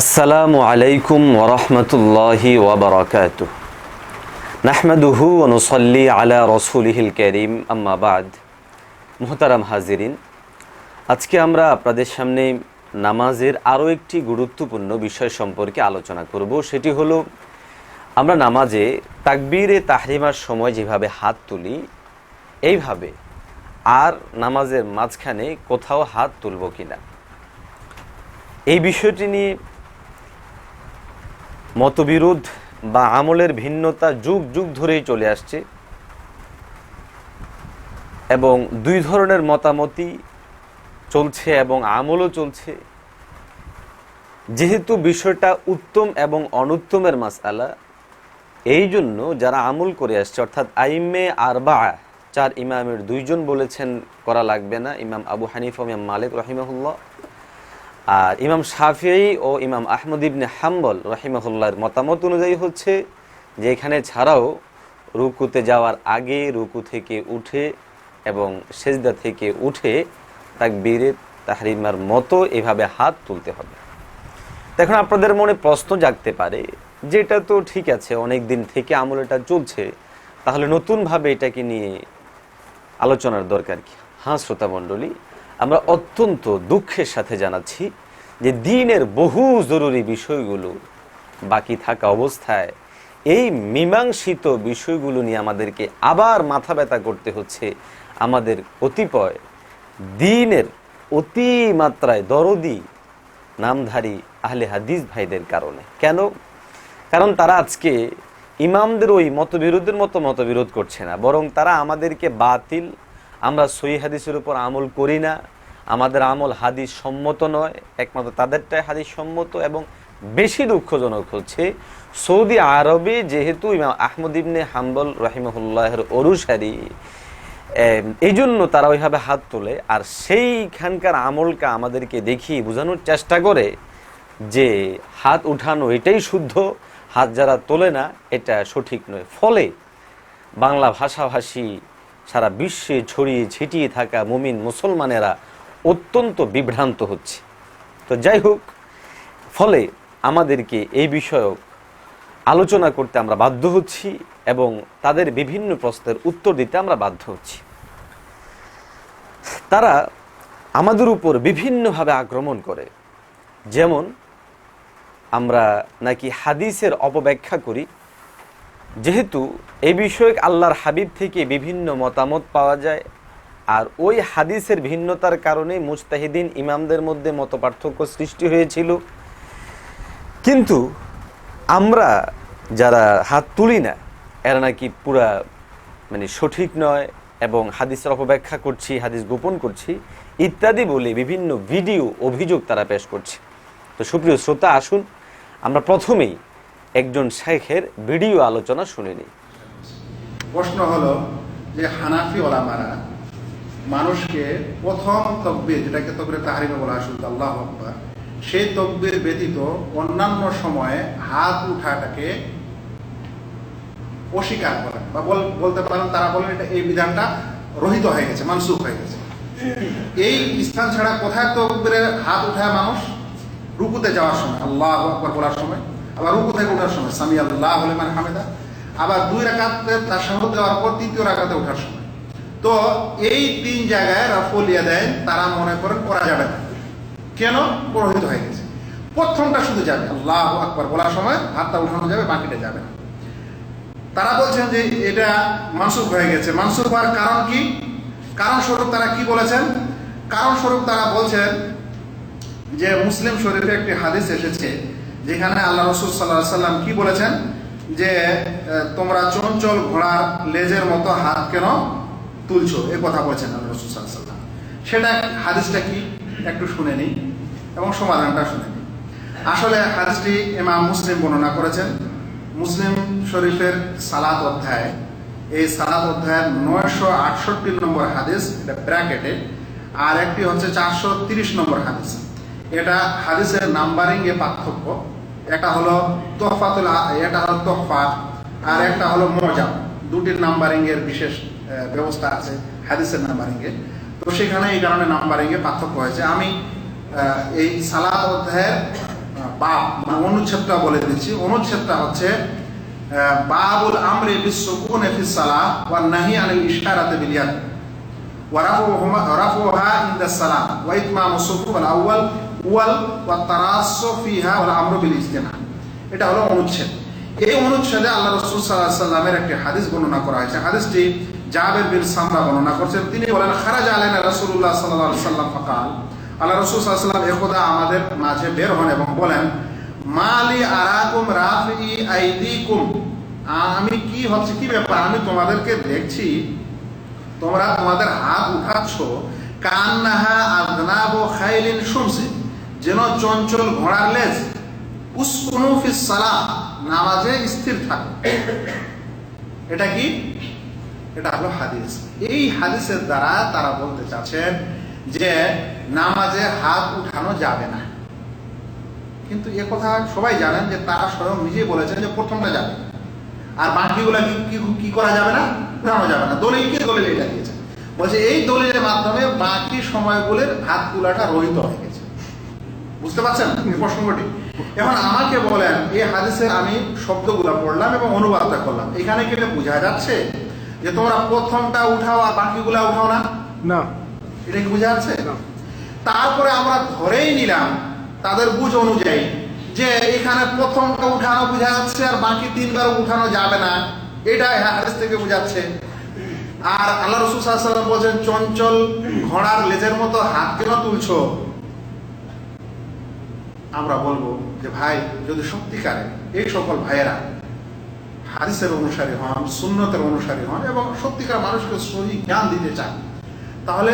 আসসালামু আলাইকুম ওরহমতুল্লাহি ওবরাকাত নাহমাদুহু অনুসল্লি আলা রসুলিহিল করিম আম্মাবাদ মুহতারাম হাজিরিন, আজকে আমরা আপনাদের সামনে নামাজের আরও একটি গুরুত্বপূর্ণ বিষয় সম্পর্কে আলোচনা করব। সেটি হলো, আমরা নামাজে তাকবীরে তাহরিমার সময় যেভাবে হাত তুলি, এইভাবে আর নামাজের মাঝখানে কোথাও হাত তুলব কিনা? এই বিষয়টি নিয়ে মতবিরোধ বা আমলের ভিন্নতা যুগ যুগ ধরেই চলে আসছে এবং দুই ধরনের মতামতই চলছে এবং আমলও চলছে। যেহেতু বিষয়টা উত্তম এবং অনুত্তমের মাসালা এই জন্য যারা আমল করে আসছে, অর্থাৎ আইমে আরবা, চার ইমামের দুইজন বলেছেন করা লাগবে না। ইমাম আবু হানিফ ইমাম মালিক রহিমহুল্লাহ। আর ইমাম শাফিঈ ও ইমাম আহমদ ইবনে হাম্বল রহিমহুল্লাহর মতামত অনুযায়ী হচ্ছে যে এখানে ছাড়াও রুকুতে যাওয়ার আগে রুকু থেকে উঠে এবং সেজদা থেকে উঠে তাকবীরে তাহরিমার মতো এভাবে হাত তুলতে হবে। এখন আপনাদের মনে প্রশ্ন জাগতে পারে, যেটা তো ঠিক আছে, অনেক দিন থেকে আমল এটা চলছে, তাহলে নতুনভাবে এটাকে নিয়ে আলোচনার দরকার কি? হ্যাঁ শ্রোতা মণ্ডলী আমরা অত্যন্ত দুঃখের সাথে জানাচ্ছি যে দিনের বহু জরুরি বিষয়গুলো বাকি থাকা অবস্থায় এই মীমাংসিত বিষয়গুলো নিয়ে আমাদেরকে আবার মাথা ব্যথা করতে হচ্ছে আমাদের কতিপয় দিনের অতি মাত্রায় দরদি নামধারী আহলে হাদিস ভাইদের কারণে। কেন? কারণ তারা আজকে ইমামদের ওই মতবিরোধের মতো মতবিরোধ করছে না, বরং তারা আমাদেরকে বাতিল আমরা সই হাদিসের উপর আমল করি না। আমাদের আমল হাদিস সম্মত নয়, একমাত্র তাদেরটাই হাদিস সম্মত এবং বেশি দুঃখজনক হচ্ছে সৌদি আরবে যেহেতু ইমাম আহমদ ইবনে হাম্বল রহিমহুল্লাহের অনুসারী এই জন্য তারা ওইভাবে হাত তোলে। আর সেইখানকার আমলকে আমাদেরকে দেখিয়ে বোঝানোর চেষ্টা করে যে হাত উঠানো এটাই শুদ্ধ, হাত যারা তোলে না, এটা সঠিক নয়। ফলে বাংলা ভাষাভাষী সারা বিশ্বে ছড়িয়ে ছিটিয়ে থাকা মুমিন মুসলমানেরা অত্যন্ত বিভ্রান্ত হচ্ছে। তো যাই হোক, ফলে আমাদেরকে এই বিষয়ক আলোচনা করতে আমরা বাধ্য হচ্ছি এবং তাদের বিভিন্ন প্রশ্নের উত্তর দিতে আমরা বাধ্য হচ্ছি। তারা আমাদের উপর বিভিন্নভাবে আক্রমণ করে। যেমন আমরা নাকি হাদিসের অপব্যাখ্যা করি যেহেতু এই বিষয়ক আল্লাহর হাবিব থেকে বিভিন্ন মতামত পাওয়া যায়, আর ওই হাদিসের ভিন্নতার কারণে মুস্তাহিদিন ইমামদের মধ্যে মত পার্থক্য সৃষ্টি হয়েছিল। কিন্তু আমরা যারা হাত তুলি না, এরা নাকি পুরা মানে সঠিক নয় এবং হাদিসের অপব্যাখ্যা করছি, হাদিস গোপন করছি, ইত্যাদি বলে বিভিন্ন ভিডিও অভিযোগ তারা পেশ করছে। তো সুপ্রিয় শ্রোতা, আসুন আমরা প্রথমেই একজন শেখের ভিডিও আলোচনা শুনে নিই প্রশ্ন হলো যে হানাফি ওলামারা মানুষকে প্রথম তকবির, যেটাকে তকবির তাহারিমে বলা হয় শুধু আল্লাহ আকবার, সেই তকবির ব্যতীত অন্যান্য সময়ে হাত উঠাটাকে অস্বীকার করেন বা বল- বলতে পারেন তারা বলেন এটা এই বিধানটা রহিত হয়ে গেছে, মানসুখ হয়ে গেছে। এই স্থান ছাড়া কোথায় তকবিরে হাত উঠায় মানুষ? রুকুতে যাওয়ার সময়, আল্লাহ আকবার বলার সময়। আবার রুকু থেকে ওঠার সময়, সামি আল্লাহ হলে মানে হামেদা। আবার দুই রাকাতে তার সাহস দেওয়ার পর তৃতীয় রাকাতে ওঠার সময়। তো এই তিন জায়গায় রফলিয়া দেয় তারা মনে করেন করা যাবে না। কেন? প্রহিত হয়ে গেছে। প্রথমটা শুধু যাবে, আল্লাহ আকবার বলার সময় হাতটা উঠানো যাবে, বাকিটা যাবে না। তারা বলছেন যে এটা মানসুখ হয়ে গেছে। মানসুখ হওয়ার কারণ কি? কারণ স্বরূপ তারা কি বলেছেন? কারণ স্বরূপ তারা বলছেন যে মুসলিম শরীফে একটি হাদিস এসেছে যেখানে আল্লাহ রসুল সাল্লাহ সাল্লাম কি বলেছেন? যে তোমরা চঞ্চল ঘোড়ার লেজের মতো হাত কেন তুলছো? এ কথা বলেছেন আল্লাহ রসুল সাল্লাহ সাল্লাম। সেটা হাদিসটা কি? একটু শুনে নিই এবং সমাধানটা শুনে নিই। আসলে হাদিসটি ইমাম মুসলিম বর্ণনা করেছেন। মুসলিম শরীফের সালাত অধ্যায়, এই সালাত অধ্যায়ের নয়শো আটষট্টি নম্বর হাদিস, এটা ব্র্যাকেটে, আর একটি হচ্ছে চারশো তিরিশ নম্বর হাদিস। এটা হাদিসের নাম্বারিং এ পার্থক্য। একটা হলো তোহফাতুল আ- এটা হলো তোহফাত আর একটা হলো মজাব দুটির নাম্বারিং এর বিশেষ ব্যবস্থা আছে হাদিসের নাম্বারিং এ। তো সেখানে এই কারণে নাম্বারিং এ পার্থক্য হয়েছে। আমি এই সালাত অধ্যায়ের বাব মানে অনুচ্ছেদটা বলে দিচ্ছি। অনুচ্ছেদটা হচ্ছে বাবুল আমরে বিশ্বকুন ফিস সালাহ ওয়া নাহি আনিল ইশারাতে বিল ইয়াদ। ওয়া রাফুহুমা, রাফুহা ইনদা সালাম ওয়া ইতমামু সুফুফ আল আউয়াল। ওয়াল ফিহা ওয়াল আমরু বিল ইজতিমা। এটা হলো অনুচ্ছেদ। এই অনুচ্ছেদে আল্লাহ রাসূল আলাইহি সাল্লামের একটি হাদিস বর্ণনা করা হয়েছে। হাদিসটি জাবের বিন সামরা বর্ণনা করছেন। তিনি বলেন, খারাজা আলাইনা রাসূলুল্লাহ সাল্লাল্লাহু আলাইহি সাল্লাম ফাকাল। আল্লাহ রাসূল সাল্লাম একদা আমাদের মাঝে বের হন এবং বলেন, মালি আরাকুম রাফি আইদিকুম। আমি কি হচ্ছে? কি ব্যাপার? আমি তোমাদেরকে দেখছি, তোমরা তোমাদের হাত উঠাচ্ছ, কান্নাহা আদনাব খাইলিন শুনছে যেন চঞ্চল ঘোড়ার লেজ ফিস নামাজে স্থির থাকো। এটা কি? এটা হলো হাদিস। এই হাদিসের দ্বারা তারা বলতে চাচ্ছেন যে নামাজে হাত উঠানো যাবে না। কিন্তু এ কথা সবাই জানেন যে তারা স্বয়ং নিজেই বলেছেন যে প্রথমটা যাবে। আর বাকিগুলা কি করা যাবে না? উঠানো যাবে না। দলিল কি দলিল এটা দিয়েছে? বলছে এই দলিলের মাধ্যমে বাকি সময়গুলোর হাত তোলাটা রহিত হয়ে বুঝতে পারছেন? প্রসঙ্গটি। এখন আমাকে বলেন এই হাদিসের আমি শব্দগুলো পড়লাম এবং অনুবাদটা করলাম। এখানে কি এটা বোঝা যাচ্ছে যে তোমরা প্রথমটা উঠাও আর বাকিগুলা উঠাও না? না। এটা কি বোঝা যাচ্ছে? না। তারপরে আমরা ধরেই নিলাম তাদের বুঝ অনুযায়ী যে এখানে প্রথমটা উঠানো বোঝা যাচ্ছে আর বাকি তিনবার উঠানো যাবে না। এটা হাদিস থেকে বোঝাচ্ছে আর আল্লাহ রসুল সাল্লাম বলছেন চঞ্চল ঘোড়ার লেজের মতো হাত কেন তুলছো? আমরা বলব যে ভাই, যদি সত্যিকারে এই সকল ভাইয়েরা হাদিসের অনুসারী হন, সুন্নতের অনুসারী হন এবং সত্যিকার মানুষকে সহি জ্ঞান দিতে চান, তাহলে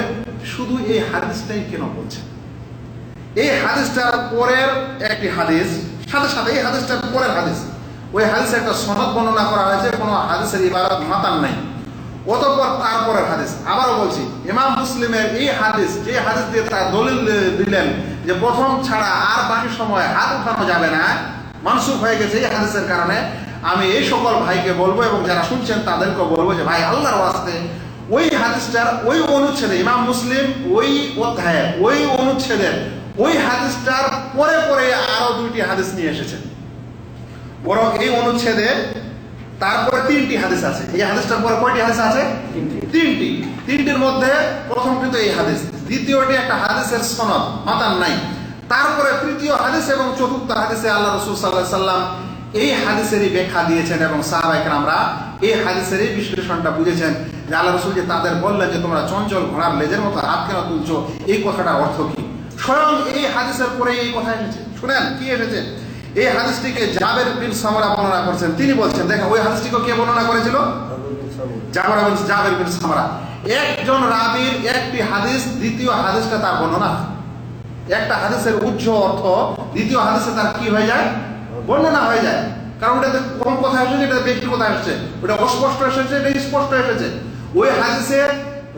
শুধু এই হাদিসটাই কেন বলছেন এই হাদিসটার পরের একটি হাদিস, সাথে সাথে এই হাদিসটার পরের হাদিস, ওই হাদিসে একটা সনদ বর্ণনা করা হয়েছে, কোনো হাদিসের ইবারত মাতান নাই। অতঃপর তারপরের হাদিস, আবারও বলছি, ইমাম মুসলিমের এই হাদিস, যে হাদিস দিয়ে তারা দলিল দিলেন যে প্রথম ছাড়া আর বাকি সময় হাত উঠানো যাবে না। মানসুখ হয়ে গেছে এই হাদিসের কারণে। আমি এই সকল ভাইকে বলব এবং যারা শুনছেন তাদেরকে বলব যে ভাই, আল্লাহর ওয়াস্তে ওই হাদিসটার ওই অনুচ্ছেদে, ইমাম মুসলিম ওই অধ্যায়ে, ওই অনুচ্ছেদের ওই হাদিসটার পরে পরে আরও দুইটি হাদিস নিয়ে এসেছেন। বরং এই অনুচ্ছেদে তারপরে তিনটি হাদিস আছে। এই হাদিসটার পরে কয়টি হাদিস আছে? তিনটি। তিনটি। তিনটির মধ্যে প্রথম কিন্তু এই হাদিস। দ্বিতীয়টি একটা হাদিসের সনদ মাতান নাই। তারপরে তৃতীয় হাদিস এবং চতুর্থ হাদিসে আল্লাহ রসুল সাল্লাহ সাল্লাম এই হাদিসেরই ব্যাখ্যা দিয়েছেন এবং সাহাবাহিক আমরা এই হাদিসেরই বিশ্লেষণটা বুঝেছেন যে আল্লাহ রসুল যে তাদের বললেন যে তোমরা চঞ্চল ঘোড়ার লেজের মতো হাত কেন তুলছো এই কথাটার অর্থ কি? স্বয়ং এই হাদিসের পরে এই কথা এসেছে। শুনেন কি এসেছে? এই হাদিসটিকে জাবের বিন সামরা বর্ণনা করছেন। তিনি বলছেন, দেখেন, ওই হাদিসটিকে কে বর্ণনা করেছিল? জাবের বিন জাবের বিন সামরা। একজন রাবির একটি হাদিস, দ্বিতীয় হাদিসটা তার বর্ণনা। একটা হাদিসের উচ্চ অর্থ, দ্বিতীয় হাদিসে তার কি হয়ে যায়? বর্ণনা হয়ে যায়। কারণ ওটাতে কম কথা এসেছে, এটা ব্যক্তি কথা এসেছে? ওটা অস্পষ্ট এসেছে, এটা স্পষ্ট এসেছে। ওই হাদিসে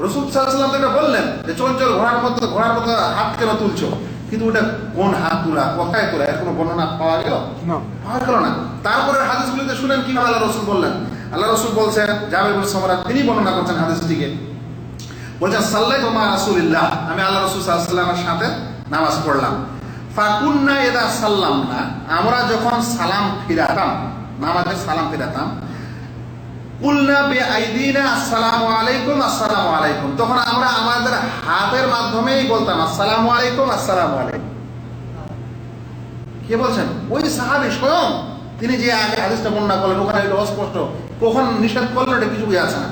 রসুল সাল্লাম তো এটা বললেন, যে চঞ্চল ঘোড়ার মতো ঘোড়ার মতো হাত কেন তুলছো? কিন্তু ওটা কোন হাত তোলা কোথায় তোলা এর কোনো বর্ণনা পাওয়া গেল? পাওয়া গেল না। তারপরে হাদিসগুলিতে শুনেন কীভাবে আল্লাহ রসুল বললেন? আল্লাহ রসুল বলছেন জাবের তিনি বর্ণনা করছেন হাদিসটিকে। বলছেন সাল্লাই তোমা রাসুলিল্লাহ। আমি আল্লাহ রসুল সাল্লামের সাথে নামাজ পড়লাম। ফাকুন্না এদা সাল্লাম না আমরা যখন সালাম ফিরাতাম নামাজে সালাম ফিরাতাম আসসালামু আলাইকুম আসসালামু আলাইকুম। তখন আমরা আমাদের হাতের মাধ্যমেই বলতাম, আসসালামু আলাইকুম আসসালামু আলাইকুম। কে বলছেন? ওই সাহাবি তিনি যে আগে হাদিসটা করলেন, ওখানে অস্পষ্ট। কখন নিষেধ করলেন এটা কিছু যাচ্ছে না।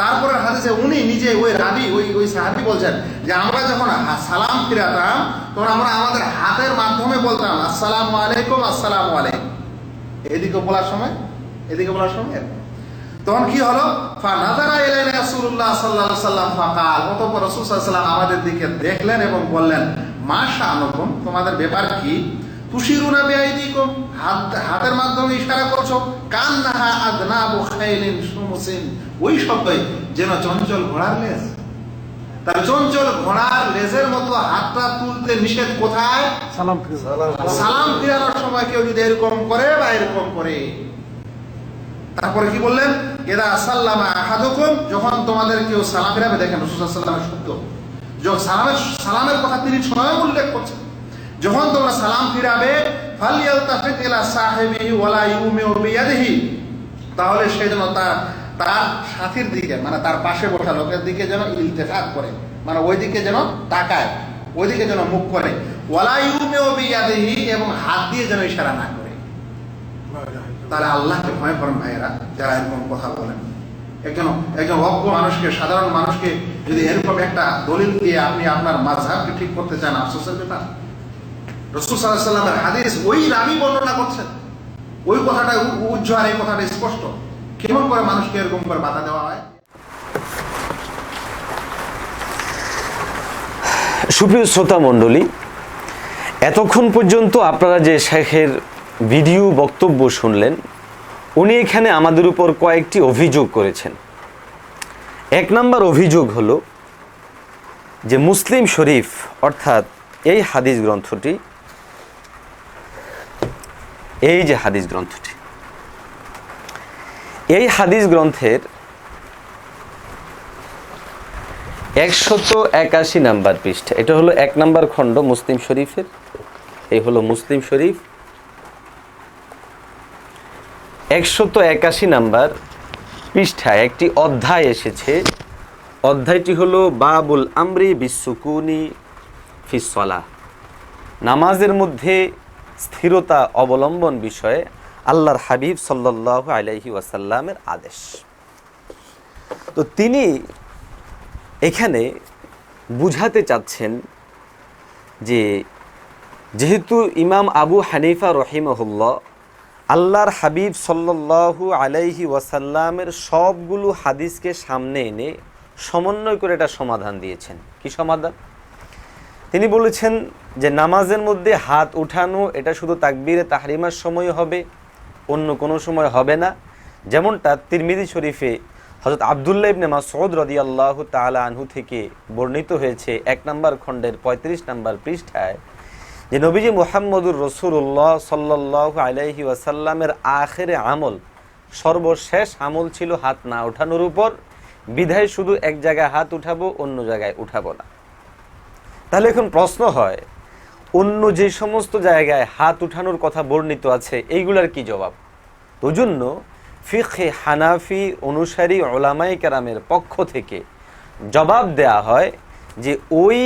তারপরে হাদিসে উনি নিজে ওই রাবি, ওই ওই সাহাবি বলছেন যে, আমরা যখন সালাম ফিরাতাম, তখন আমরা আমাদের হাতের মাধ্যমে বলতাম, আসসালামু আলাইকুম আসসালামু আলাইকুম। এদিকে বলার সময়? এদিকে বলার সময়। তখন কি হলো? ফানাদারা ইলাইনা রাসূলুল্লাহ সাল্লাল্লাহু আলাইহি সাল্লাম ফাকাল। অতঃপর রাসূল সাল্লাল্লাহু আমাদের দিকে দেখলেন এবং বললেন মা শাআনুকুম তোমাদের ব্যাপার কি? তুশিরুনা বিআইদিকুম হাত হাতের মাধ্যমে ইশারা করছ? আদনাবু খাইলিন সুমুসিন। ওই শব্দই যেন চঞ্চল ঘোড়ার লেজ। তার চঞ্চল ঘোড়ার লেজের মতো হাতটা তুলতে নিষেধ কোথায়? সালাম সালাম ফিরানোর সময় কেউ যদি এরকম করে বা এরকম করে। তারপরে কি বললেন? এদা সাল্লামা আহাদুকুম যখন তোমাদের কেউ সালাম ফিরাবে, দেখেন রসুল সাল্লামের শব্দ। যখন সালামের সালামের কথা তিনি স্বয়ং উল্লেখ করছেন। যখন তোমরা সালাম ফিরাবে ফালিয়ালতাফিত ইলা সাহিবিহি ওয়ালা বিয়াদিহি তাহলে সে যেন তার তার সাথীর দিকে মানে তার পাশে বসা লোকের দিকে যেন ইলতেফাত করে মানে ওই দিকে যেন তাকায়, ওই দিকে যেন মুখ করে। ওয়ালা ইউমিউ বিয়াদিহি এবং হাত দিয়ে যেন ইশারা না করে। তাহলে আল্লাহকে ভয় করেন ভাইয়েরা, যারা এরকম কথা বলেন। একজন একজন অজ্ঞ মানুষকে, সাধারণ মানুষকে যদি এরকম একটা দলিল দিয়ে আপনি আপনার মাঝহাবকে ঠিক করতে চান, আফসোসের ব্যাপার। রসুল সাল্লাহ সাল্লামের হাদিস ওই রাবি বর্ণনা করছেন। ওই কথাটা উ- উজ্জ্বল এই কথাটা স্পষ্ট। কেমন করে মানুষকে এরকম করে বাধা দেওয়া হয়? সুপ্রিয় শ্রোতা মণ্ডলী, এতক্ষণ পর্যন্ত আপনারা যে শেখের ভিডিও বক্তব্য শুনলেন। উনি এখানে আমাদের উপর কয়েকটি অভিযোগ করেছেন। এক নম্বর অভিযোগ হলো যে মুসলিম শরীফ, অর্থাৎ এই হাদিস গ্রন্থটি, এই যে হাদিস গ্রন্থটি, এই হাদিস গ্রন্থের একশত একাশি নাম্বার পৃষ্ঠা। এটা হলো এক নাম্বার খণ্ড মুসলিম শরীফের। এই হলো মুসলিম শরীফ একশত একাশি নাম্বার পৃষ্ঠায় একটি অধ্যায় এসেছে। অধ্যায়টি হলো, বাবুল আমরি বিশ্বকুনি ফিসলা নামাজের মধ্যে স্থিরতা অবলম্বন বিষয়ে আল্লাহর হাবিব সাল্লাহ আলাইহি ওয়াসাল্লামের আদেশ। তো তিনি এখানে বুঝাতে চাচ্ছেন যে, যেহেতু ইমাম আবু হানিফা রহিমহুল্লাহ আল্লাহর হাবিব সাল্লাল্লাহু আলাইহি ওয়াসাল্লামের সবগুলো হাদিসকে সামনে এনে সমন্বয় করে এটা সমাধান দিয়েছেন। কি সমাধান? তিনি বলেছেন যে নামাজের মধ্যে হাত উঠানো, এটা শুধু তাকবীরে তাহরিমার সময় হবে, অন্য কোনো সময় হবে না। যেমনটা তিরমিদি শরীফে হজরত আবদুল্লাহ ইবনে মাসউদ রাদিয়াল্লাহু তাআলা আনহু থেকে বর্ণিত হয়েছে, এক নম্বর খণ্ডের ৩৫ নম্বর পৃষ্ঠায় যে নবীজি মুহাম্মদুর রসুল্লাহ সাল্লাহ আলাইহি ওয়াসাল্লামের আখেরে আমল, সর্বশেষ আমল ছিল হাত না ওঠানোর উপর। বিধায় শুধু এক জায়গায় হাত উঠাবো, অন্য জায়গায় উঠাবো না। তাহলে এখন প্রশ্ন হয়, অন্য যে সমস্ত জায়গায় হাত উঠানোর কথা বর্ণিত আছে, এইগুলার কি জবাব? তো জন্য ফিখে হানাফি অনুসারী ওলামাই কারামের পক্ষ থেকে জবাব দেয়া হয় যে ওই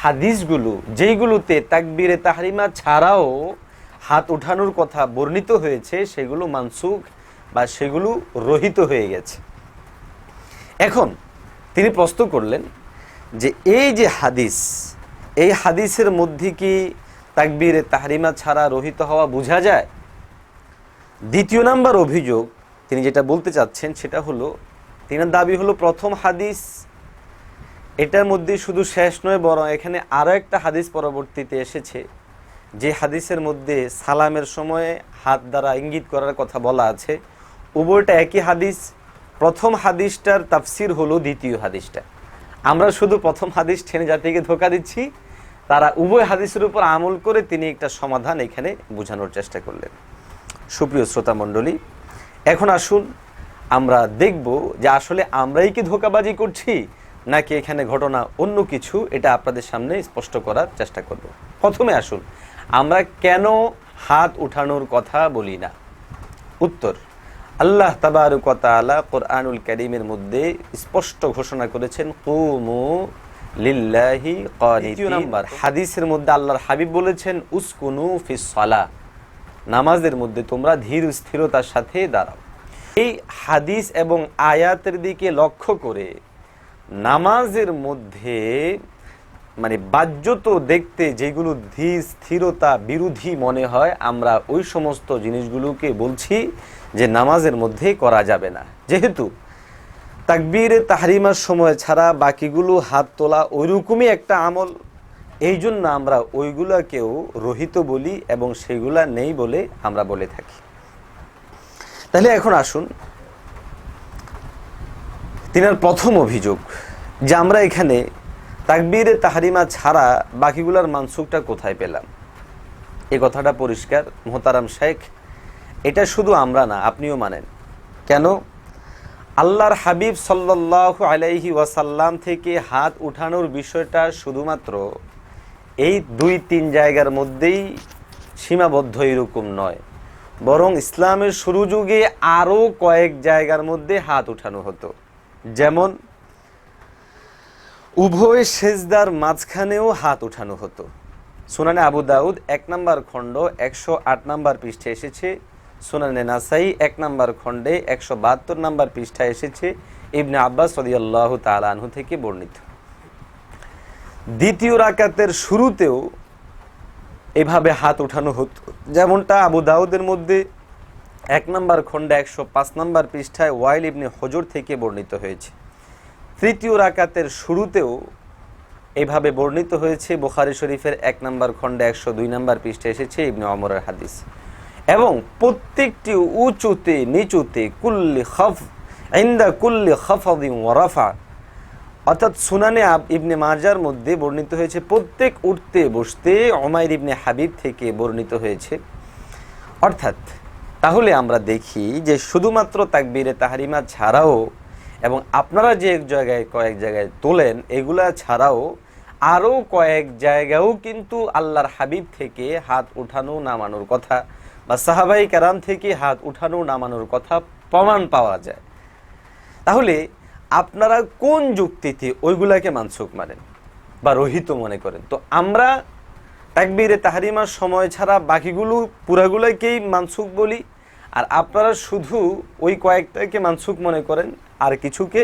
হাদিসগুলো, যেইগুলোতে তাকবিরে তাহারিমা ছাড়াও হাত উঠানোর কথা বর্ণিত হয়েছে, সেগুলো মানসুখ বা সেগুলো রহিত হয়ে গেছে। এখন তিনি প্রশ্ন করলেন যে এই যে হাদিস, এই হাদিসের মধ্যে কি তাকবীরে তাহারিমা ছাড়া রহিত হওয়া বোঝা যায়? দ্বিতীয় নাম্বার অভিযোগ তিনি যেটা বলতে চাচ্ছেন সেটা হলো, তিনার দাবি হলো প্রথম হাদিস এটার মধ্যে শুধু শেষ নয়, বরং এখানে আরও একটা হাদিস পরবর্তীতে এসেছে, যে হাদিসের মধ্যে সালামের সময়ে হাত দ্বারা ইঙ্গিত করার কথা বলা আছে। উভয়টা একই হাদিস, প্রথম হাদিসটার তাফসির হলো দ্বিতীয় হাদিসটা। আমরা শুধু প্রথম হাদিস টেনে জাতিকে ধোকা দিচ্ছি, তারা উভয় হাদিসের উপর আমল করে তিনি একটা সমাধান এখানে বোঝানোর চেষ্টা করলেন। সুপ্রিয় শ্রোতা মণ্ডলী, এখন আসুন আমরা দেখব যে আসলে আমরাই কি ধোকাবাজি করছি নাকি এখানে ঘটনা অন্য কিছু এটা আপনাদের সামনে স্পষ্ট করার চেষ্টা করব। প্রথমে আসুন আমরা কেন হাত উঠানোর কথা বলি না? উত্তর আল্লাহ তাবারুকতালা কোরআনুল করিমের মধ্যে স্পষ্ট ঘোষণা করেছেন কুমু লিল্লাহি নাম্বার। হাদিসের মধ্যে আল্লাহর হাবিব বলেছেন উসকুনু ফিস সালা। নামাজের মধ্যে তোমরা ধীর স্থিরতার সাথে দাঁড়াও। এই হাদিস এবং আয়াতের দিকে লক্ষ্য করে নামাজের মধ্যে মানে বাহ্যত দেখতে যেগুলো ধীর স্থিরতা বিরোধী মনে হয়, আমরা ওই সমস্ত জিনিসগুলোকে বলছি যে নামাজের মধ্যে করা যাবে না। যেহেতু তাকবীরে, তাহরিমার সময় ছাড়া বাকিগুলো হাত তোলা ওইরকমই একটা আমল, এই জন্য আমরা ওইগুলাকেও রহিত বলি এবং সেগুলা নেই বলে আমরা বলে থাকি। তাহলে এখন আসুন তিনার প্রথম অভিযোগ যে আমরা এখানে তাকবীরে তাহারিমা ছাড়া বাকিগুলার মানসুকটা কোথায় পেলাম? এ কথাটা পরিষ্কার, মোহতারাম শেখ। এটা শুধু আমরা না, আপনিও মানেন। কেন? আল্লাহর হাবিব সাল্লাহ আলাইহি ওয়াসাল্লাম থেকে হাত উঠানোর বিষয়টা শুধুমাত্র এই দুই তিন জায়গার মধ্যেই সীমাবদ্ধ এরকম নয়। বরং ইসলামের শুরু যুগে আরও কয়েক জায়গার মধ্যে হাত উঠানো হতো। যেমন, উভয় সেজদার মাঝখানেও হাত উঠানো হতো। সুনানে আবু দাউদ এক নম্বর খণ্ড একশো আট নম্বর পৃষ্ঠে এসেছে। সুনানে নাসাই এক নম্বর খণ্ডে একশো বাহাত্তর নম্বর পৃষ্ঠায় এসেছে। ইবনে আব্বাস রদিয়াল্লাহ তালানহু থেকে বর্ণিত। দ্বিতীয় রাকাতের শুরুতেও এভাবে হাত উঠানো হতো। যেমনটা আবু দাউদের মধ্যে এক নম্বর খণ্ডে একশো পাঁচ নম্বর পৃষ্ঠায় ওয়াইল ইবনে হজর থেকে বর্ণিত হয়েছে। তৃতীয় রাকাতের শুরুতেও এভাবে বর্ণিত হয়েছে, বুখারি শরীফের এক নম্বর খণ্ডে একশো দুই নম্বর পৃষ্ঠে এসেছে ইবনে অমরের হাদিস। এবং প্রত্যেকটি উঁচুতে, নিচুতে, কুল্লি খফ, ইন্দা কুল্লি খফদি ওয়ারাফা অর্থাৎ সুনানে আব ইবনে মাজার মধ্যে বর্ণিত হয়েছে, প্রত্যেক উঠতে বসতে অমায়ের ইবনে হাবিব থেকে বর্ণিত হয়েছে। অর্থাৎ তাহলে আমরা দেখি যে শুধুমাত্র তাকবীরে তাহারিমা ছাড়াও এবং আপনারা যে এক জায়গায় কয়েক জায়গায় তোলেন, এগুলা ছাড়াও আরও কয়েক জায়গাও কিন্তু আল্লাহর হাবিব থেকে হাত উঠানো নামানোর কথা বা সাহাবাই কারাম থেকে হাত উঠানো নামানোর কথা প্রমাণ পাওয়া যায়। তাহলে আপনারা কোন যুক্তিতে ওইগুলাকে মানসুক মানেন বা রহিত মনে করেন? তো আমরা তাকবীরে তাহারিমার সময় ছাড়া বাকিগুলো পুরাগুলোকেই মানসুক বলি আর আপনারা শুধু ওই কয়েকটাকে মানসুক মনে করেন, আর কিছুকে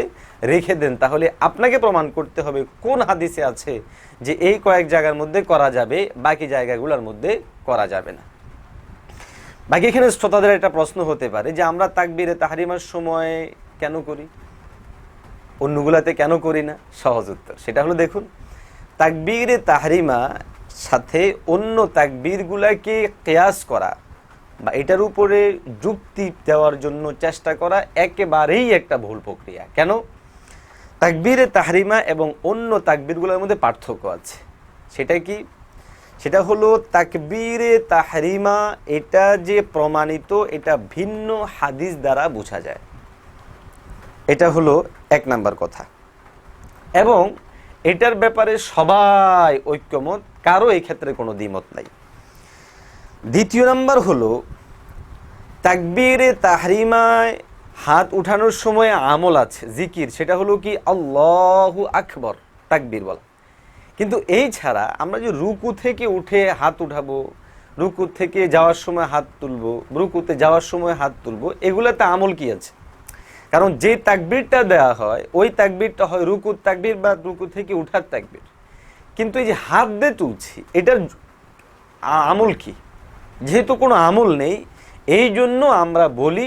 রেখে দেন। তাহলে আপনাকে প্রমাণ করতে হবে কোন হাদিসে আছে যে এই কয়েক জায়গার মধ্যে করা যাবে, বাকি জায়গাগুলোর মধ্যে করা যাবে না। বাকি এখানে শ্রোতাদের একটা প্রশ্ন হতে পারে যে আমরা তাকবীরে তাহারিমার সময় কেন করি? অন্যগুলাতে কেন করি না? সহজ উত্তর। সেটা হলো দেখুন, তাকবীরে তাহরিমা সাথে অন্য তাকবীরগুলাকে কেয়াস করা বা এটার উপরে যুক্তি দেওয়ার জন্য চেষ্টা করা একেবারেই একটা ভুল প্রক্রিয়া। কেন? তাকবীরে তাহরিমা এবং অন্য তাকবীরগুলোর মধ্যে পার্থক্য আছে। সেটা কি? সেটা হলো তাকবীরে তাহরিমা, এটা যে প্রমাণিত, এটা ভিন্ন হাদিস দ্বারা বোঝা যায়। এটা হলো এক নাম্বার কথা। এবং এটার ব্যাপারে সবাই ঐক্যমত, কারও এই ক্ষেত্রে কোনো দ্বিমত নাই। দ্বিতীয় নাম্বার হলো, তাকবীরে তাহরিমায় হাত উঠানোর সময় আমল আছে, জিকির, সেটা হলো কি আল্লাহু আকবর, তাকবীর বলা। কিন্তু এই ছাড়া আমরা যে রুকু থেকে উঠে হাত উঠাবো, রুকু থেকে যাওয়ার সময় হাত তুলবো, রুকুতে যাওয়ার সময় হাত তুলবো, এগুলোতে আমল কি আছে? কারণ যে তাকবীরটা দেওয়া হয়, ওই তাকবীরটা হয় রুকুর তাকবীর বা রুকু থেকে উঠার তাকবীর। কিন্তু এই যে হাত দিয়ে তুলছি, এটার আমল কি? যেহেতু কোনো আমল নেই, এই জন্য আমরা বলি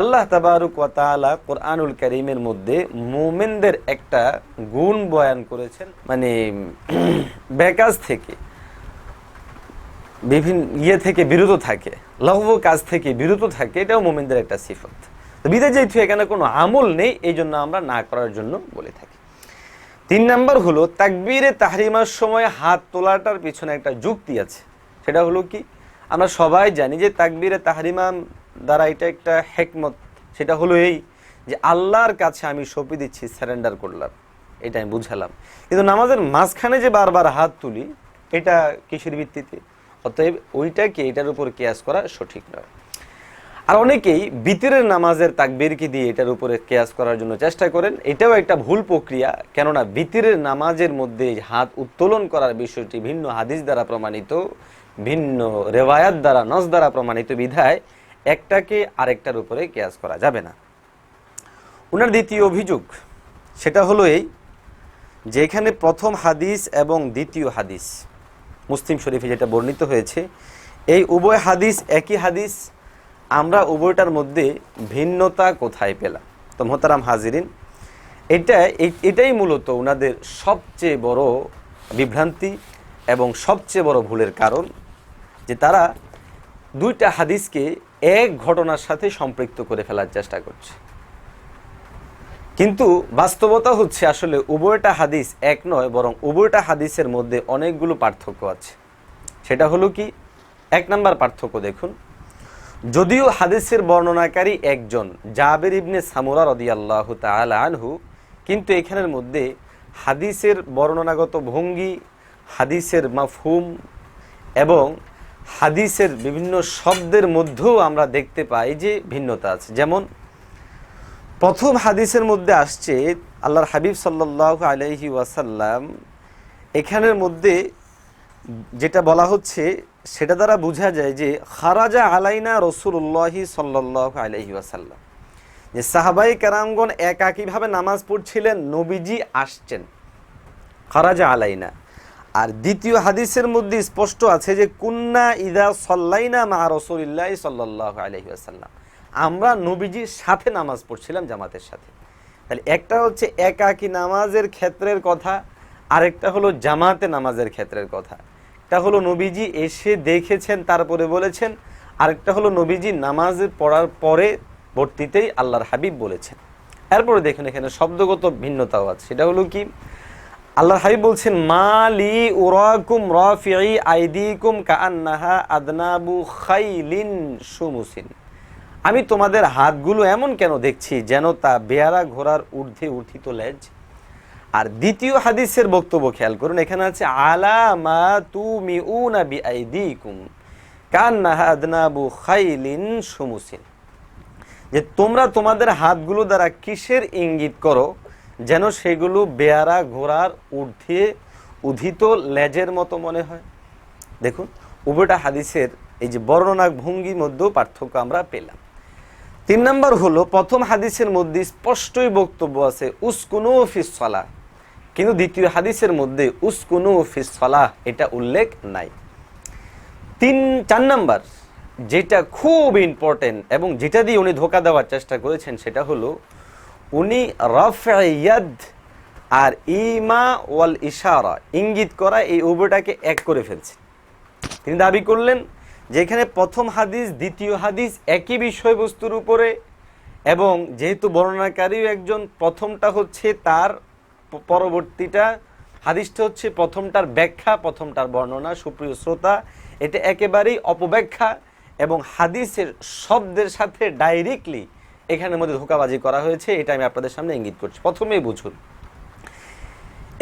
আল্লাহ তাবারুক তাআলা কোরআনুল কারীমের মধ্যে মোমেনদের একটা গুণ বয়ান করেছেন মানে বেকাজ থেকে, বিভিন্ন ইয়ে থেকে বিরত থাকে লহব কাজ থেকে বিরত থাকে, এটাও মোমেনদের একটা সিফত। তো বিদে যেহেতু এখানে কোনো আমল নেই, এই জন্য আমরা না করার জন্য বলে থাকি। তিন নাম্বার হলো, তাকবীরে তাহরিমার সময় হাত তোলাটার পিছনে একটা যুক্তি আছে, সেটা হলো কি? আমরা সবাই জানি যে তাকবীরে তাহরিমা দ্বারা এটা একটা হেকমত। সেটা হলো এই যে আল্লাহর কাছে আমি সঁপে দিচ্ছি স্যারেন্ডার করলাম। এটা আমি বুঝালাম। কিন্তু নামাজের মাঝখানে যে বারবার হাত তুলি, এটা কিসের ভিত্তিতে? অতএব ওইটাকে, এটার উপর কেয়াস করা সঠিক নয়। আর অনেকেই বিতিরের নামাজের তাকবীরকে দিয়ে এটার উপরে কেয়াস করার জন্য চেষ্টা করেন। এটাও একটা ভুল প্রক্রিয়া, কেননা বিতিরের নামাজের মধ্যে হাত উত্তোলন করার বিষয়টি ভিন্ন হাদিস দ্বারা প্রমাণিত। ভিন্ন রেওয়ায়াত দ্বারা, নস দ্বারা প্রমাণিত বিধায় একটাকে আরেকটার উপরে কেয়াস করা যাবে না। ওনার দ্বিতীয় অভিযোগ, সেটা হলো এই যে এখানে প্রথম হাদিস এবং দ্বিতীয় হাদিস, মুসলিম শরীফে যেটা বর্ণিত হয়েছে, এই উভয় হাদিস একই হাদিস, আমরা উভয়টার মধ্যে ভিন্নতা কোথায় পেলাম? তো মোহতারাম হাজিরিন, এটা, এটাই মূলত ওনাদের সবচেয়ে বড় বিভ্রান্তি এবং সবচেয়ে বড় ভুলের কারণ। যে তারা দুইটা হাদিসকে এক ঘটনার সাথে সম্পৃক্ত করে ফেলার চেষ্টা করছে। কিন্তু বাস্তবতা হচ্ছে আসলে উভয়টা হাদিস এক নয়, বরং উভয়টা হাদিসের মধ্যে অনেকগুলো পার্থক্য আছে। সেটা হলো কি? এক নাম্বার পার্থক্য দেখুন। যদিও হাদিসের বর্ণনাকারী একজন জাবের ইবনে সামুরা রদিয়াল্লাহু তাআলা আনহু, কিন্তু এখানের মধ্যে হাদিসের বর্ণনাগত ভঙ্গি, হাদিসের মাফহুম এবং হাদিসের বিভিন্ন শব্দের মধ্যেও আমরা দেখতে পাই যে ভিন্নতা আছে। যেমন, প্রথম হাদিসের মধ্যে আসছে, আল্লাহর হাবিব সাল্লাহ আলাইহি ওয়াসাল্লাম এখানের মধ্যে যেটা বলা হচ্ছে, সেটা দ্বারা বোঝা যায় যে, খারাজা আলাইনা রসুল্লাহি সাল্লাহ আলাইহি ওয়াসাল্লাম। যে সাহাবাই কারামগণ একাকীভাবে নামাজ পড়ছিলেন, নবীজি আসছেন। খারাজা আলাইনা। আর দ্বিতীয় হাদিসের মধ্যে স্পষ্ট আছে যে, কুন্না ইদা সল্লাইনা মা রসুলিল্লাহ সাল্লাহ আলহি আসাল্লাম আমরা নবীজির সাথে নামাজ পড়ছিলাম জামাতের সাথে। তাহলে একটা হচ্ছে একাকী নামাজের ক্ষেত্রের কথা, আরেকটা হলো জামাতে নামাজের ক্ষেত্রের কথা। একটা হলো নবীজি এসে দেখেছেন, তারপরে বলেছেন। আরেকটা হলো নবীজি নামাজ পড়ার পরে ভর্তিতেই আল্লাহর হাবিব বলেছেন। এরপরে দেখুন এখানে শব্দগত ভিন্নতাও আছে। সেটা হলো কি? আল্লাহর হাবিব বলছেন মালি উরাকুম রাফিই আইদিকুম কাআন্নাহা আদনাবু খাইলিন সুমুসিন আমি তোমাদের হাতগুলো এমন কেন দেখছি যেন তা বেয়ারা ঘোড়ার ঊর্ধ্বে উঠিত লেজ? আর দ্বিতীয় হাদিসের বক্তব্য খেয়াল করুন, এখানে আছে আলামা তুমি উনা বি আইদিকুম কান্নাহা আদনাবু খাইলিন সুমুসিন যে তোমরা তোমাদের হাতগুলো দ্বারা কিসের ইঙ্গিত করো যেন সেগুলো বেয়ারা, ঘোড়ার ঊর্ধ্বে উধিত লেজের মতো মনে হয়। দেখুন, উভয়টা হাদিসের এই যে বর্ণনা ভঙ্গির মধ্যেও পার্থক্য আমরা পেলাম। তিন নম্বর হলো, প্রথম হাদিসের মধ্যে স্পষ্টই বক্তব্য আছে, উস্কুনু ফিসলা কিন্তু দ্বিতীয় হাদিসের মধ্যে উস্কুনু ফিসলা এটা উল্লেখ নাই। তিন, চার নাম্বার, যেটা খুব ইম্পর্টেন্ট এবং যেটা দিয়ে উনি ধোকা দেওয়ার চেষ্টা করেছেন, সেটা হলো উনি রফাইয়াদ আর ইমা ওয়াল ইশারা, ইঙ্গিত করা এই উভয়টাকে এক করে ফেলছে। তিনি দাবি করলেন যে এখানে প্রথম হাদিস, দ্বিতীয় হাদিস একই বিষয়বস্তুর উপরে, এবং যেহেতু বর্ণনাকারীও একজন, প্রথমটা হচ্ছে তার, পরবর্তীটা, হাদিসটা হচ্ছে প্রথমটার ব্যাখ্যা, প্রথমটার বর্ণনা, সুপ্রিয় শ্রোতা, এটা একেবারেই অপব্যাখ্যা, এবং হাদিসের শব্দের সাথে ডাইরেক্টলি এখানের মধ্যে ধোকাবাজি করা হয়েছে, এটা আমি আপনাদের সামনে ইঙ্গিত করছি। প্রথমেই বুঝুন।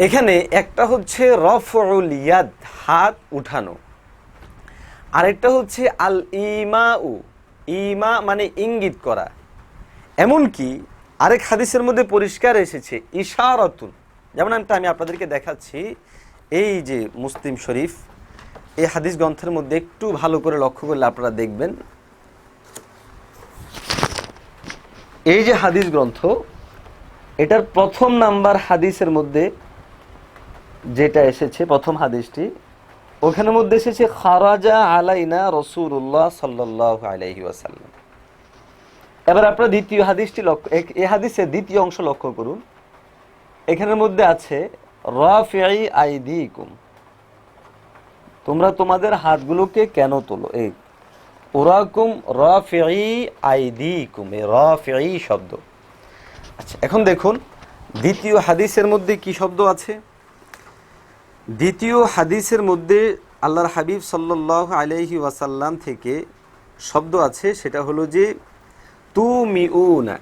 এখানে একটা হচ্ছে রফউল ইয়াদ, হাত উঠানো। আরেকটা হচ্ছে আল ইমা উ ইমা মানে ইঙ্গিত করা। এমনকি আরেক হাদিসের মধ্যে পরিষ্কার এসেছে, ইশারতুন। যেমন আমি আমি আপনাদেরকে দেখাচ্ছি, এই যে মুসলিম শরীফ, এই হাদিস গ্রন্থের মধ্যে একটু ভালো করে লক্ষ্য করলে আপনারা দেখবেন এই যে হাদিস গ্রন্থ, এটার প্রথম নাম্বার হাদিসের মধ্যে যেটা এসেছে, প্রথম হাদিসটি, ওখানের মধ্যে এসেছে, খারাজা আলাইনা রসুল্লাহ সাল্লাহ আলাইহি ওয়াসাল্লাম। এবার আপনার দ্বিতীয় হাদিসটি লক্ষ্য এ- হাদিসের দ্বিতীয় অংশ লক্ষ্য করুন। এখানের মধ্যে আছে রাফিআই আইদিকুম। তোমরা তোমাদের হাতগুলোকে কেন তোলো? এই ওরাকুম রাফিআই আইদিকুম, এই রাফিআই শব্দ। আচ্ছা এখন দেখুন, দ্বিতীয় হাদিসের মধ্যে কি শব্দ আছে? দ্বিতীয় হাদিসের মধ্যে আল্লাহর হাবিব সাল্লাহ আলাইহি ওয়াসাল্লাম থেকে শব্দ আছে, সেটা হলো যে তু মিউনা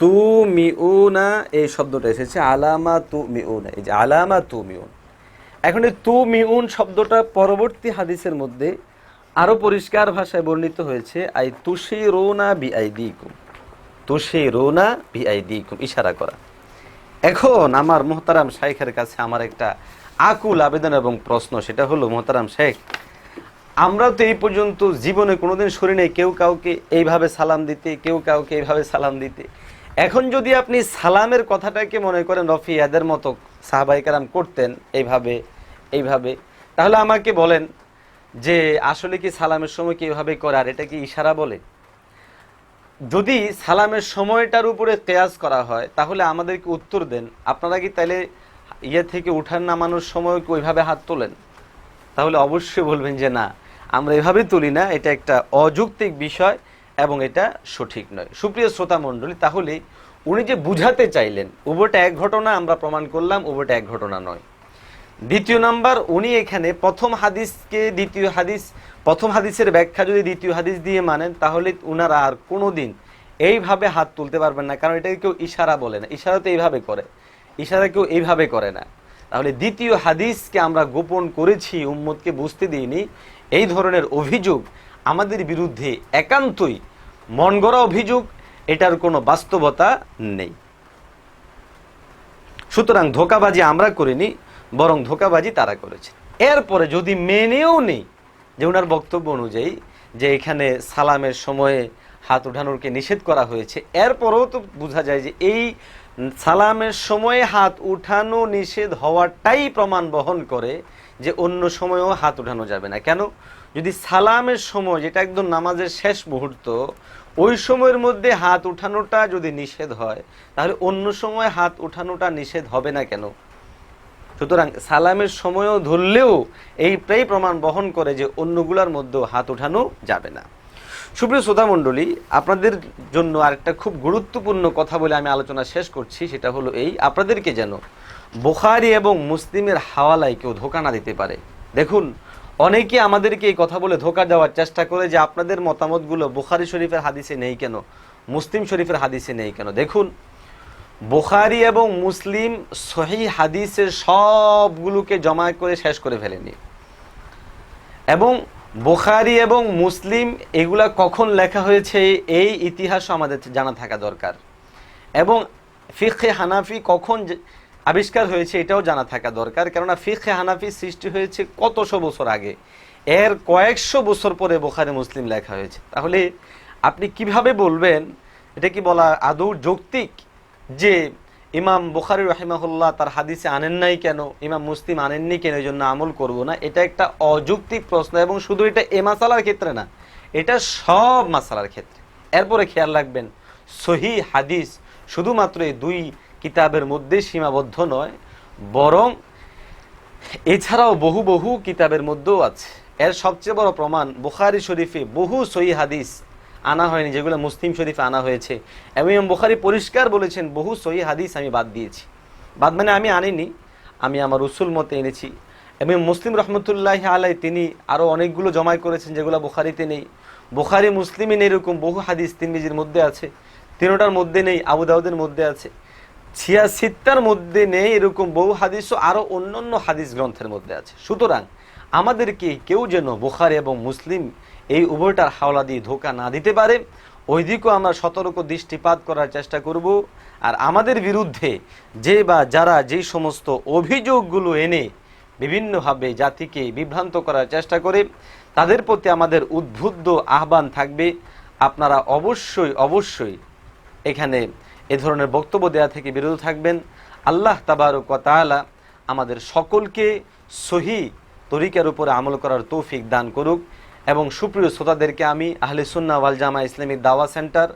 তু মিউনা এই শব্দটা এসেছে, আলামা তু মিউনা এই যে আলামা তু মিউন এখন এই তু মিউন শব্দটা পরবর্তী হাদিসের মধ্যে আরও পরিষ্কার ভাষায় বর্ণিত হয়েছে, আই তুষি রোনা বি আই দিকুম তুষি রোনা বি আই দিকুম ইশারা করা। এখন আমার মোহতারাম শেখের কাছে আমার একটা আকুল আবেদন এবং প্রশ্ন, সেটা হলো, মোহতারাম শেখ আমরা তো এই পর্যন্ত জীবনে কোনোদিন শুনি নাই, কেউ কাউকে এইভাবে সালাম দিতে, কেউ কাউকে এইভাবে সালাম দিতে। এখন যদি আপনি সালামের কথাটাকে মনে করেন রফি এদের মতো সাহাবাই কারাম করতেন এইভাবে এইভাবে, তাহলে আমাকে বলেন যে আসলে কি সালামের সময় কি এইভাবে করে, আর এটা কি ইশারা বলে? যদি সালামের সময়টার উপরে কেয়াস করা হয়, তাহলে আমাদেরকে উত্তর দেন। আপনারা কি তাহলে ইয়ে থেকে উঠান নামানোর সময় ওইভাবে হাত তোলেন? তাহলে অবশ্যই বলবেন যে না, আমরা এভাবে তুলি না, এটা একটা অযৌক্তিক বিষয় এবং এটা সঠিক নয়। সুপ্রিয় শ্রোতা মণ্ডলী, তাহলে উনি যে বুঝাতে চাইলেন, উভয়টা এক ঘটনা আমরা প্রমাণ করলাম, উভয়টা এক ঘটনা নয়। দ্বিতীয় নাম্বার, উনি এখানে প্রথম হাদিসকে দ্বিতীয় হাদিস, প্রথম হাদিসের ব্যাখ্যা যদি দ্বিতীয় হাদিস দিয়ে মানেন, তাহলে উনারা আর কোনোদিন এইভাবে হাত তুলতে পারবেন না, কারণ এটাকে কেউ ইশারা বলে না। ইশারা তো এইভাবে করে। ইশারা কেউ এইভাবে করে না। তাহলে দ্বিতীয় হাদিসকে আমরা গোপন করেছি উম্মদকে বুঝতে দিইনি। এই ধরনের অভিযোগ আমাদের বিরুদ্ধে একান্তই মন গড়া অভিযোগ, এটার কোনো বাস্তবতা নেই। সুতরাং ধোকাবাজি আমরা করিনি। বরং ধোকাবাজি তারা করেছে এরপরে যদি মেনেও নেই, যে ওনার বক্তব্য অনুযায়ী যে এখানে সালামের সময়ে হাত উঠানোরকে নিষেধ করা হয়েছে, এরপরেও তো বোঝা যায় যে এই সালামের সময়ে হাত উঠানো নিষেধ হওয়াটাই প্রমাণ বহন করে যে অন্য সময়েও হাত উঠানো যাবে না। কেন? যদি সালামের সময়, যেটা একদম নামাজের শেষ মুহূর্ত, ওই সময়ের মধ্যে হাত উঠানোটা যদি নিষেধ হয়, তাহলে অন্য সময় হাত উঠানোটা নিষেধ হবে না কেন? সুতরাং সালামের সময়ও ধরলেও এইটাই প্রমাণ বহন করে যে অন্যগুলোর মধ্যেও হাত উঠানো যাবে না। সুপ্রিয় শ্রোতা মণ্ডলী, আপনাদের জন্য আরেকটা খুব গুরুত্বপূর্ণ কথা বলে আমি আলোচনা শেষ করছি, সেটা হলো এই, আপনাদেরকে যেন বোখারি এবং মুসলিমের হাওয়ালায় কেউ ধোকা না দিতে পারে। দেখুন, অনেকে আমাদেরকে এই কথা বলে ধোকা দেওয়ার চেষ্টা করে যে আপনাদের মতামতগুলো বোখারি শরীফের হাদিসে নেই কেন? মুসলিম শরীফের হাদিসে নেই কেন? দেখুন বোখারি এবং মুসলিম সহি হাদিসের সবগুলোকে জমা করে শেষ করে ফেলেনি। এবং বোখারি এবং মুসলিম এগুলা কখন লেখা হয়েছে এই ইতিহাসও আমাদের জানা থাকা দরকার। এবং ফিখে হানাফি কখন আবিষ্কার হয়েছে এটাও জানা থাকা দরকার, কেননা ফিখে হানাফি সৃষ্টি হয়েছে কতশো বছর আগে। এর কয়েকশো বছর পরে বোখারি মুসলিম লেখা হয়েছে। তাহলে আপনি কীভাবে বলবেন? এটা কি বলা আদৌ যৌক্তিক? যে ইমাম বুখারি রহিমাহুল্লাহ তার হাদিসে আনেন নাই কেন? ইমাম মুসলিম আনেননি কেন? এই জন্য আমল করব না। এটা একটা অযৌক্তিক প্রশ্ন এবং শুধু এটা এ মাসালার ক্ষেত্রে না, এটা সব মাসালার ক্ষেত্রে। এরপরে খেয়াল রাখবেন, সহি হাদিস শুধুমাত্র এই দুই কিতাবের মধ্যে সীমাবদ্ধ নয়, বরং এছাড়াও বহু বহু কিতাবের মধ্যেও আছে। এর সবচেয়ে বড় প্রমাণ বুখারি শরীফে বহু সহি হাদিস আনা হয়নি, যেগুলো মুসলিম শরীফে আনা হয়েছে। এবং ইমাম বুখারি পরিষ্কার বলেছেন, বহু সহি হাদিস আমি বাদ দিয়েছি। বাদ মানে আমি আনিনি, আমি আমার উসুল মতে এনেছি। এবং মুসলিম রহমতুল্লাহ আলাই তিনি আরও অনেকগুলো জমাই করেছেন যেগুলো বুখারিতে নেই। বুখারি, মুসলিমে এরকম বহু হাদিস তিনবিজির মধ্যে আছে। তিনোটার মধ্যে নেই, আবু দাউদের মধ্যে আছে। ছিয়াশিত্তার মধ্যে নেই এরকম বহু হাদিসও আরও অন্যান্য হাদিস গ্রন্থের মধ্যে আছে। সুতরাং আমাদেরকে কেউ যেন বুখারি এবং মুসলিম এই উভয়টার হাওলা দিয়ে ধোকা না দিতে পারে। ওই দিকেও আমরা সতর্ক দৃষ্টিপাত করার চেষ্টা করব। আর আমাদের বিরুদ্ধে যে বা যারা যেই সমস্ত অভিযোগগুলো এনে বিভিন্নভাবে জাতিকে বিভ্রান্ত করার চেষ্টা করে, তাদের প্রতি আমাদের উদ্বুদ্ধ আহ্বান থাকবে। আপনারা অবশ্যই অবশ্যই এখানে এ ধরনের বক্তব্য দেওয়া থেকে বিরত থাকবেন। আল্লাহ তাবারক তাআলা আমাদের সকলকে সহি তরিকার উপরে আমল করার তৌফিক দান করুক। এবং সুপ্রিয় শ্রোতাদেরকে আমি আহলে সুন্না ওয়াল জামা ইসলামিক দাওয়া সেন্টার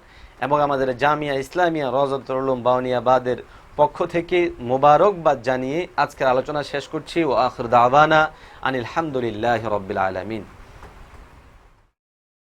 এবং আমাদের জামিয়া ইসলামিয়া রজতরুলম বাউনিয়াবাদের পক্ষ থেকে মোবারকবাদ জানিয়ে আজকের আলোচনা শেষ করছি। ও আখর দাওয়ানা আনিল হামদুলিল্লাহ রব্বিল আলমিন।